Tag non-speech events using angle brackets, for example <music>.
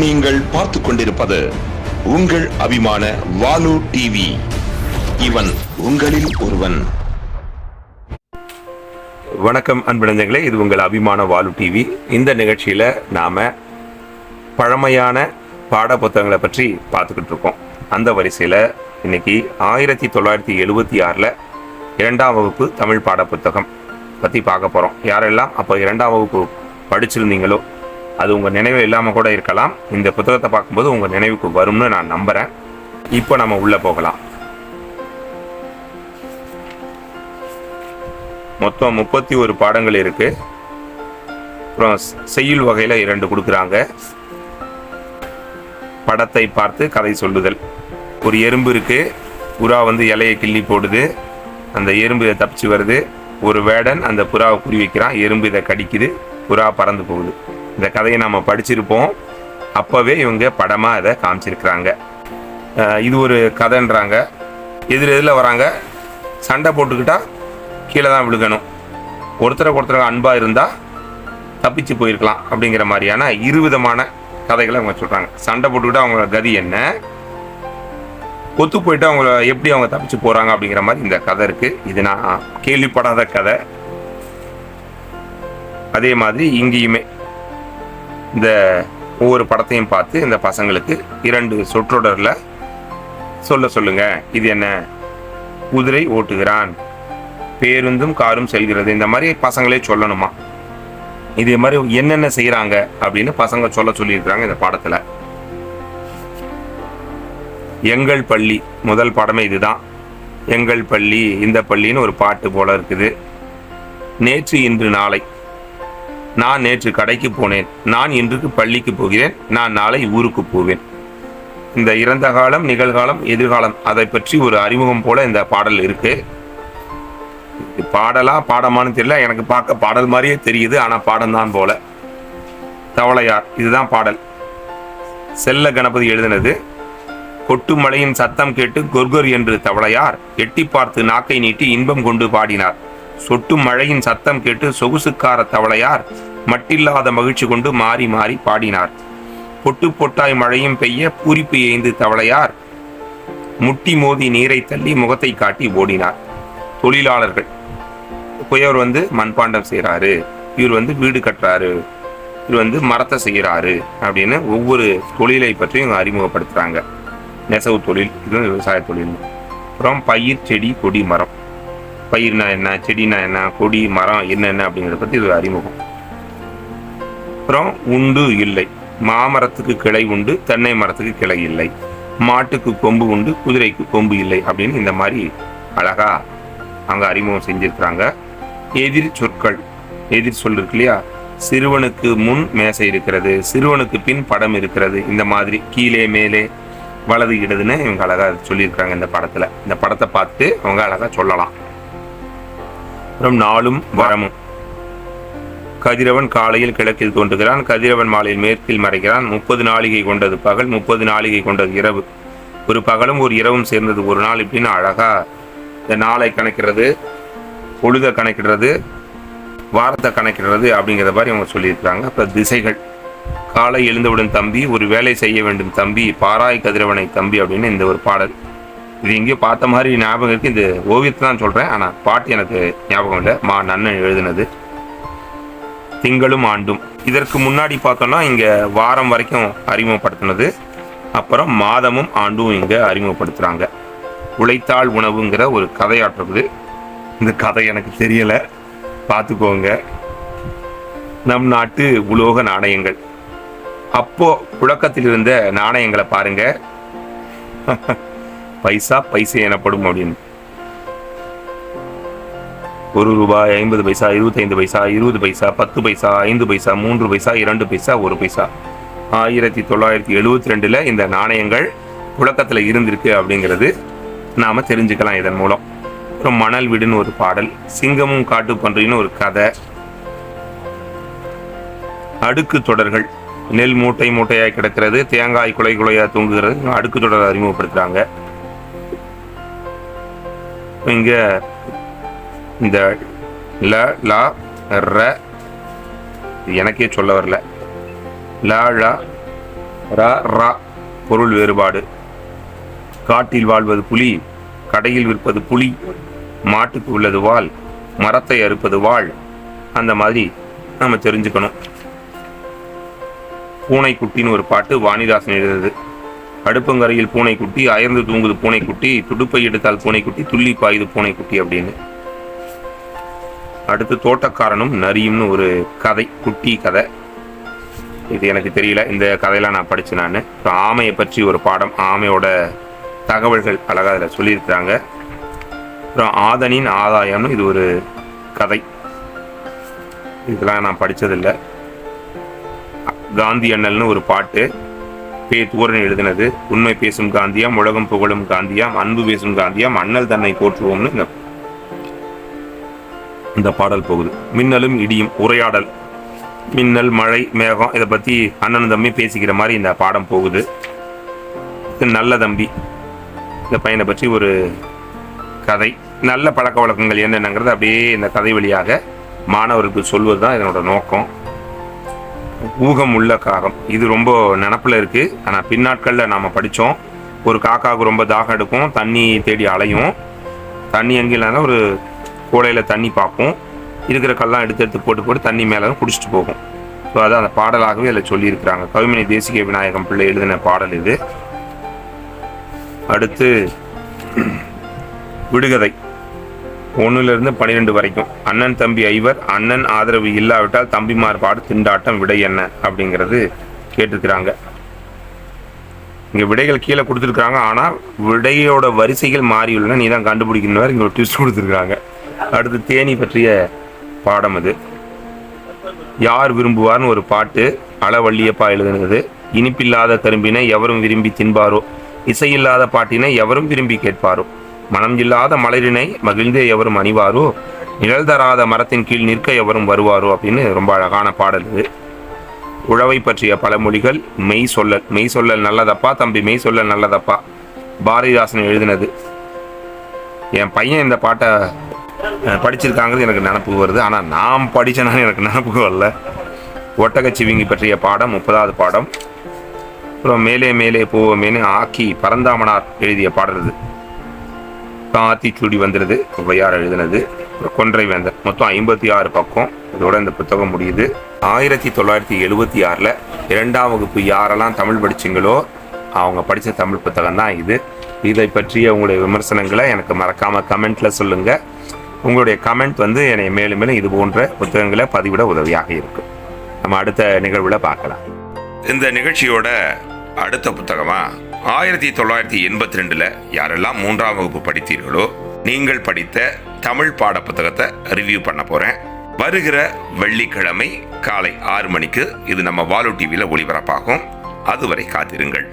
நீங்கள் பார்த்து கொண்டிருப்பது உங்கள் அபிமான வாலு டிவி இவன் உங்களில் ஒருவன். வணக்கம் அன்பிழந்தங்களே இது உங்கள் அபிமான வாலு டிவி இந்த நிகழ்ச்சியில் நாம் பழமையான பாட புத்தகங்களை பற்றி பார்த்துக்கிட்டு இருக்கோம். அந்த வரிசையில் இன்னைக்கு ஆயிரத்தி தொள்ளாயிரத்தி எழுபத்தி ஆறில் இரண்டாம் வகுப்பு தமிழ் பாட புத்தகம் பற்றி பார்க்க போகிறோம் யாரெல்லாம் அப்போ இரண்டாம் வகுப்பு படிச்சிருந்தீங்களோ அது உங்கள் நினைவு இல்லாமல் கூட இருக்கலாம். இந்த புத்தகத்தை பார்க்கும்போது உங்கள் நினைவுக்கு வரும்னு நான் நம்புகிறேன் இப்போ நம்ம உள்ளே போகலாம். மொத்தம் முப்பத்தி ஒரு பாடங்கள் இருக்கு. அப்புறம் செய்யுள் வகையில் இரண்டு கொடுக்குறாங்க. படத்தை பார்த்து கதை சொல்லுதல். ஒரு எறும்பு இருக்கு. புறா வந்து இலையை கிள்ளி போடுது. அந்த எறும்பு இதை தப்பிச்சு வருது. ஒரு வேடன் அந்த புறாவை குறி வைக்கிறான். எறும்பு இதை கடிக்குது. புறா பறந்து போகுது. இந்த கதையை நம்ம படிச்சிருப்போம். அப்போவே இவங்க படமாக இதை காமிச்சிருக்கிறாங்க. இது ஒரு கதைன்றாங்க. எதிர் எதிரில் வராங்க. சண்டை போட்டுக்கிட்டால் கீழே தான் விழுகணும். ஒருத்தருக்கு ஒருத்தருக்கு அன்பாக இருந்தால் தப்பிச்சு போயிருக்கலாம் அப்படிங்கிற மாதிரியான இருவிதமான கதைகளை அவங்க சொல்கிறாங்க சண்டை போட்டுக்கிட்டு அவங்களோட கதி என்ன? ஒத்து போயிட்டு அவங்கள எப்படி அவங்க தப்பிச்சு போகிறாங்க அப்படிங்கிற மாதிரி இந்த கதை இருக்குது இது நான் கேள்விப்படாத கதை. அதே மாதிரி இங்கேயுமே இந்த ஒவ்வொரு படத்தையும் பார்த்து இந்த பசங்களுக்கு இரண்டு சொற்றொடரில் சொல்ல சொல்லுங்க. இது என்ன? குதிரை ஓட்டுகிறான். பேருந்தும் காரும் செல்கிறது. இந்த மாதிரி பசங்களே சொல்லணுமா? இதே மாதிரி என்னென்ன செய்கிறாங்க அப்படின்னு பசங்க சொல்ல சொல்லியிருக்கிறாங்க இந்த பாடத்தில். எங்கள் பள்ளி முதல் பாடமே இதுதான். எங்கள் பள்ளி இந்த பள்ளின்னு ஒரு பாட்டு போல இருக்குது. நேற்று இன்று நாளை. நான் நேற்று கடைக்கு போனேன். நான் இன்றுக்கு பள்ளிக்கு போகிறேன். நான் நாளை ஊருக்கு போவேன். இந்த இறந்த காலம் நிகழ்காலம் எதிர்காலம் அதை பற்றி ஒரு அறிமுகம் போல இந்த பாடல் இருக்கு. பாடலா பாடமான்னு தெரியல. எனக்கு பார்க்க பாடல் மாதிரியே தெரியுது. ஆனா பாடம்தான் போல. தவளையார் இதுதான் பாடல். செல்ல கணபதி எழுதினது. கொட்டு மலையின் சத்தம் கேட்டு கொர்கொர் என்று தவளையார் எட்டி பார்த்து நாக்கை நீட்டி இன்பம் கொண்டு பாடினார். சொட்டு மழையின் சத்தம் கேட்டு சொகுசுக்கார தவளையார் மட்டில்லாத மகிழ்ச்சி கொண்டு மாறி மாறி பாடினார். பொட்டு பொட்டாய் மழையும் பெய்ய பூரிப்பு ஏய்ந்து தவளையார். முட்டி மோதி நீரை தள்ளி முகத்தை காட்டி ஓடினார். தொழிலாளர்கள். புயவர் வந்து மண்பாண்டம் செய்கிறாரு இவர் வந்து வீடு கட்டுறாரு. இவர் வந்து மரத்தை செய்கிறாரு அப்படின்னு ஒவ்வொரு தொழிலை பற்றியும் அறிமுகப்படுத்துகிறாங்க நெசவு தொழில் இது விவசாய தொழில். அப்புறம் பயிர் செடி கொடி மரம். பயிர்னா என்ன செடினா என்ன கொடி மரம் என்னென்ன அப்படிங்கிறத பற்றி இது ஒரு அறிமுகம். அப்புறம் உண்டு இல்லை. மாமரத்துக்கு கிளை உண்டு தென்னை மரத்துக்கு கிளை இல்லை. மாட்டுக்கு கொம்பு உண்டு குதிரைக்கு கொம்பு இல்லை அப்படின்னு இந்த மாதிரி அழகா அங்கே அறிமுகம் செஞ்சிருக்கிறாங்க. எதிர் சொற்கள் எதிர் சொல் இருக்கு இல்லையா? சிறுவனுக்கு முன் மேசை இருக்கிறது சிறுவனுக்கு பின் படம் இருக்கிறது இந்த மாதிரி கீழே மேலே வலது இடதுன்னு இவங்க அழகா சொல்லியிருக்காங்க இந்த படத்துல. இந்த படத்தை பார்த்து அவங்க அழகா சொல்லலாம். அப்புறம் நாளும் வரமும். கதிரவன் காலையில் கிழக்கில் தோன்றுகிறான். கதிரவன் மாலையில் மேற்கில் மறைகிறான். முப்பது நாளிகை கொண்டது பகல் முப்பது நாளிகை கொண்டது இரவு. ஒரு பகலும் ஒரு இரவும் சேர்ந்தது ஒரு நாள். இப்படின்னு அழகா இந்த நாளை கணக்கிறது பொழுதை கணக்கிடுறது வாரத்தை கணக்கிடுறது அப்படிங்கிற மாதிரி அவங்க சொல்லியிருக்கிறாங்க. இப்போ திசைகள். காலை எழுந்தவுடன் தம்பி ஒரு வேலை செய்ய வேண்டும் தம்பி பாராய் கதிரவனை தம்பி அப்படின்னு இந்த ஒரு பாடல். இது எங்கேயோ பார்த்த மாதிரி ஞாபகம் இருக்கு. இந்த ஓவியத்தை தான் சொல்றேன். ஆனால் பாட்டு எனக்கு ஞாபகம் இல்லை. மா நன்னன் எழுதினது. திங்களும் ஆண்டும். இதற்கு முன்னாடி பார்த்தோம்னா இங்க வாரம் வரைக்கும் அறிமுகப்படுத்தினது. அப்புறம் மாதமும் ஆண்டும் இங்க அறிமுகப்படுத்துறாங்க. உழைத்தாள் உணவுங்கிற ஒரு கதையாற்றுறது. இந்த கதை எனக்கு தெரியல. பார்த்துக்கோங்க. நம் நாட்டு உலோக நாணயங்கள். அப்போ புழக்கத்தில் இருந்த நாணயங்களை பாருங்க. <laughs> பைசா பைசை எனப்படும் அப்படின்னு. ஒரு ரூபாய் ஐம்பது பைசா இருபத்தைந்து பைசா இருபது பைசா பத்து பைசா ஐந்து பைசா மூன்று பைசா இரண்டு பைசா ஒரு பைசா. ஆயிரத்தி தொள்ளாயிரத்தி எழுபத்தி ரெண்டில் இந்த நாணயங்கள் புழக்கத்தில் இருந்திருக்கு அப்படிங்கிறது நாம் தெரிஞ்சுக்கலாம் இதன் மூலம். அப்புறம் மணல் வீடுன்னு ஒரு பாடல் சிங்கமும் காட்டுப்பன்றின்னு ஒரு கதை. அடுக்கு தொடர்கள் நெல் மூட்டை மூட்டையாக கிடக்கிறது தேங்காய் குலை குலையாக தூங்குகிறது அடுக்கு தொடர் அறிமுகப்படுத்துகிறாங்க இங்கே இந்த ல லா ர எனக்கே சொல்ல வரல. ல ழ ர ரா பொருள் வேறுபாடு. காட்டில் வாழ்வது புலி கடையில் விற்பது புலி மாட்டுக்கு உள்ளது வாள் மரத்தை அறுப்பது வாள். அந்த மாதிரி நம்ம தெரிஞ்சுக்கணும். பூனைக்குட்டின்னு ஒரு பாட்டு வாணிதாசன் எழுதுது. அடுப்பங்கரையில் பூனைக்குட்டி அயர்ந்து தூங்குது பூனைக்குட்டி துடுப்பை எடுத்தால் பூனைக்குட்டி துள்ளி பாயுது பூனைக்குட்டி அப்படின்னு. அடுத்து தோட்டக்காரனும் நரியும்னு ஒரு கதை குட்டி கதை. இது எனக்கு தெரியல இந்த கதையெல்லாம் நான் படித்தேன் நான். இப்போ ஆமையை பற்றி ஒரு பாடம் ஆமையோட தகவல்கள் அழகாக அதில் சொல்லியிருக்கிறாங்க. அப்புறம் ஆதனின் ஆதாயம்னு இது ஒரு கதை. இதெல்லாம் நான் படித்ததில்லை காந்தி அண்ணல்னு ஒரு பாட்டு பே தூரன் எழுதினது. உண்மை பேசும் காந்தியாம் உலகம் புகழும் காந்தியாம் அன்பு பேசும் காந்தியாம் அண்ணல் தன்னை போற்றுவோம்னு இந்த இந்த பாடல் போகுது. மின்னலும் இடியும் உரையாடல். மின்னல் மழை மேகம் இதை பற்றி அண்ணன் தம்பி பேசிக்கிற மாதிரி இந்த பாடம் போகுது. இது நல்ல தம்பி. இந்த பையனை பற்றி ஒரு கதை. நல்ல பழக்க வழக்கங்கள் என்னென்னங்கிறது அப்படியே இந்த கதை வழியாக மாணவருக்கு சொல்வது தான் இதனோட நோக்கம். ஊகம் உள்ள காகம். இது ரொம்ப நினப்பில் இருக்குது ஆனால் பின்னாட்களில் நாம் படித்தோம் ஒரு காக்காவுக்கு ரொம்ப தாகம் எடுக்கும். தண்ணி தேடி அலையும். தண்ணி எங்கே இல்லைன்னா ஒரு கூடையில் தண்ணி பார்ப்போம் இருக்கிற கல்லாம் எடுத்து எடுத்து போட்டு போட்டு தண்ணி மேலே குடிச்சிட்டு போகும். ஸோ அதான் அந்த பாடலாகவே அதில் சொல்லியிருக்கிறாங்க. கவிமணி தேசிக விநாயகம் பிள்ளை எழுதின பாடல் இது. அடுத்து விடுகதை. ஒன்றுலேருந்து பன்னிரெண்டு வரைக்கும். அண்ணன் தம்பி ஐவர் அண்ணன் ஆதரவு இல்லாவிட்டால் தம்பிமார் பாடு திண்டாட்டம் விடை என்ன? அப்படிங்கிறது கேட்டிருக்கிறாங்க. இங்கே விடைகள் கீழே கொடுத்துருக்குறாங்க. ஆனால் விடையோட வரிசைகள் மாறியுள்ளன நீ தான் கண்டுபிடிக்கணும் இங்கே ஒரு ட்விஸ்ட் கொடுத்துருக்காங்க அடுத்து தேனி பற்றிய பாடம் அது. யார் விரும்புவார்னு ஒரு பாட்டு அளவள்ளியப்பா எழுதுனது. இனிப்பில்லாத கரும்பினை எவரும் விரும்பி தின்பாரோ? இசையில்லாத பாட்டினை எவரும் விரும்பி கேட்பாரோ? மனம் இல்லாத மலரினை மகிழ்ந்தே எவரும் அணிவாரோ? நிழல் தராத மரத்தின் கீழ் நிற்க எவரும் வருவாரோ? அப்படின்னு ரொம்ப அழகான பாடல் இது. உழவை பற்றிய பழமொழிகள் மெய் சொல்லல் மெய் சொல்லல் நல்லதப்பா தம்பி மெய் சொல்லல் நல்லதப்பா? பாரதிதாசன் எழுதினது. என் பையன் இந்த பாட்டை படிச்சிருக்காங்கிறது எனக்கு நினப்பு வருது. ஆனால் நான் படித்தேனா எனக்கு நினப்பு வரல. ஒட்டகச்சிவிங்கி பற்றிய பாடம் முப்பதாவது பாடம். அப்புறம் மேலே மேலே போவோமேனு ஆக்கி பரந்தாமனார் எழுதிய பாடல் இது சூடி வந்துடுது ஒவ்வையார் எழுதினது. கொன்றை வேந்தர். மொத்தம் ஐம்பத்தி ஆறு பக்கம். இதோட இந்த புத்தகம் முடியுது. ஆயிரத்தி தொள்ளாயிரத்தி எழுபத்தி ஆறில் இரண்டாம் வகுப்பு யாரெல்லாம் தமிழ் படிச்சிங்களோ அவங்க படித்த தமிழ் புத்தகம் தான் இது. இதை பற்றிய உங்களுடைய விமர்சனங்களை எனக்கு மறக்காமல் கமெண்ட்டில் சொல்லுங்கள் உங்களுடைய கமெண்ட் வந்து என்னை மேலும் மேலும் இது போன்ற புத்தகங்களை பதிவிட உதவியாக இருக்கும். நம்ம அடுத்த நிகழ்வில் பார்க்கலாம். இந்த நிகழ்ச்சியோட அடுத்த புத்தகமா? ஆயிரத்தி தொள்ளாயிரத்தி எண்பத்தி ரெண்டுல யாரெல்லாம் மூன்றாம் வகுப்பு படித்தீர்களோ நீங்கள் படித்த தமிழ் பாட புத்தகத்தை ரிவ்யூ பண்ண போறேன். வருகிற வெள்ளிக்கிழமை காலை ஆறு மணிக்கு இது நம்ம வாலு டிவியில் ஒளிபரப்பாகும். அதுவரை காத்திருங்கள்.